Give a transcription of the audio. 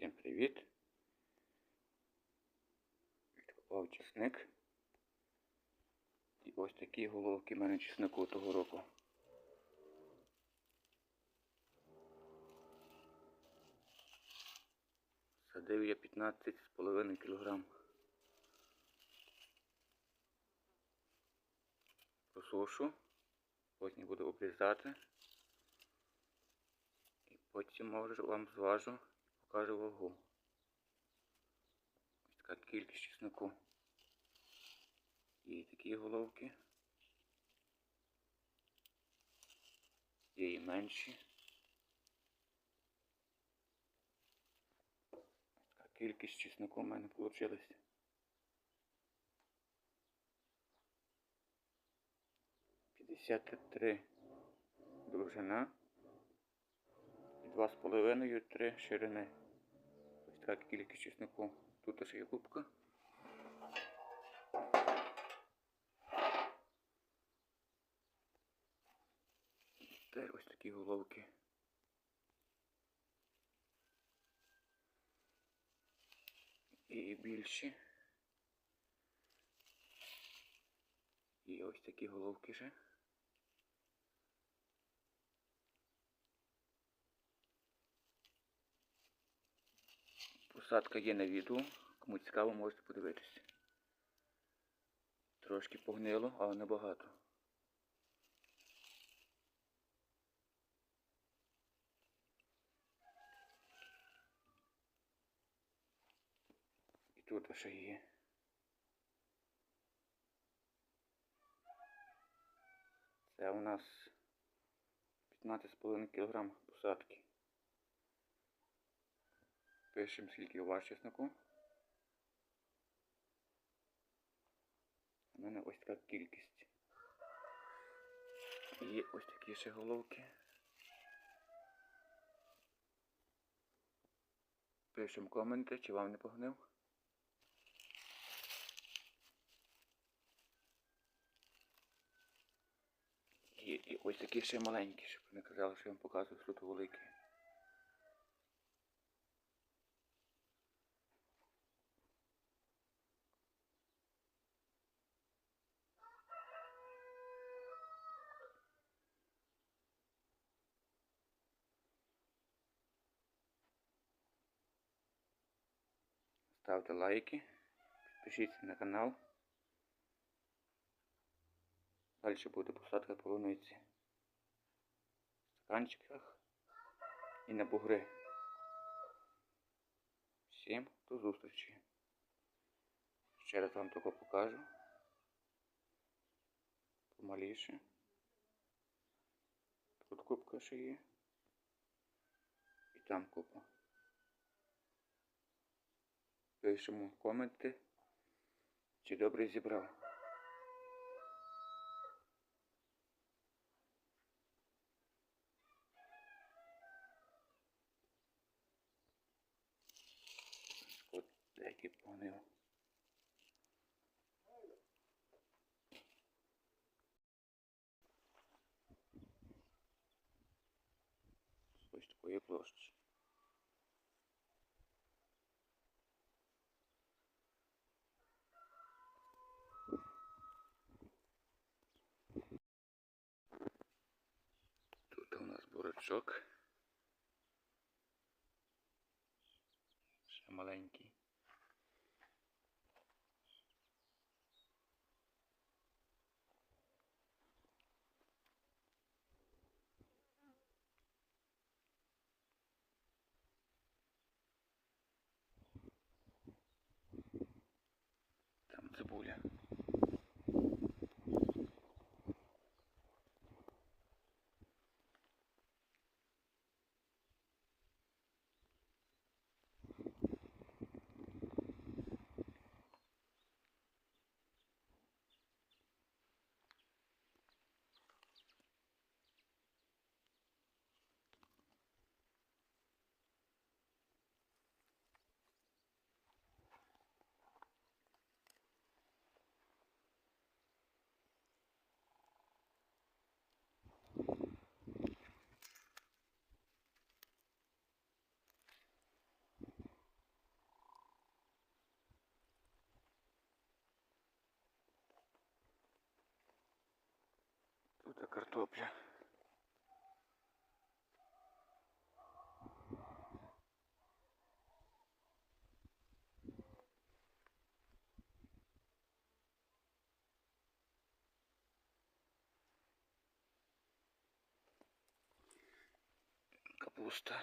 Всім привіт! Відкопав чесник. І ось такі головки в мене чеснику того року. Садив я 15,5 кг. Просушу, потім буду обрізати. І потім може вам зважу і покажу вагу. Ось така кількість чеснику. І такі головки. Є і менші. Ось така кількість чеснику в мене вийшла. П'ятдесят три довжина. Два з половиною, три ширини. Ось така кількість чеснику. Тут ще є губка. Та ось такі головки. І більші. І ось такі головки ще. Посадка є на відео. Кому цікаво, можете подивитися. Трошки погнило, але небагато. І тут ще є. Це у нас 15,5 кг посадки. Пишемо скільки у вас чесноку. У мене ось така кількість. І ось такі ще головки. Пишемо коменти, чи вам не погнив. І, і ось такі ще маленькі, щоб не казали, що я вам показую, що тут великі. Ставте лайки, підпишіться на канал. Далі буде посадка полуниці в стаканчиках і на бугри. Всім до зустрічі. Ще раз вам тако покажу. Помаліше. Тут кубка ще є. І там купа. Пишемо коменти, чи добре зібрав. От погнив. Ось такої площі. Тут у нас. Ще маленький. Там цибуля. Картопля. Капуста.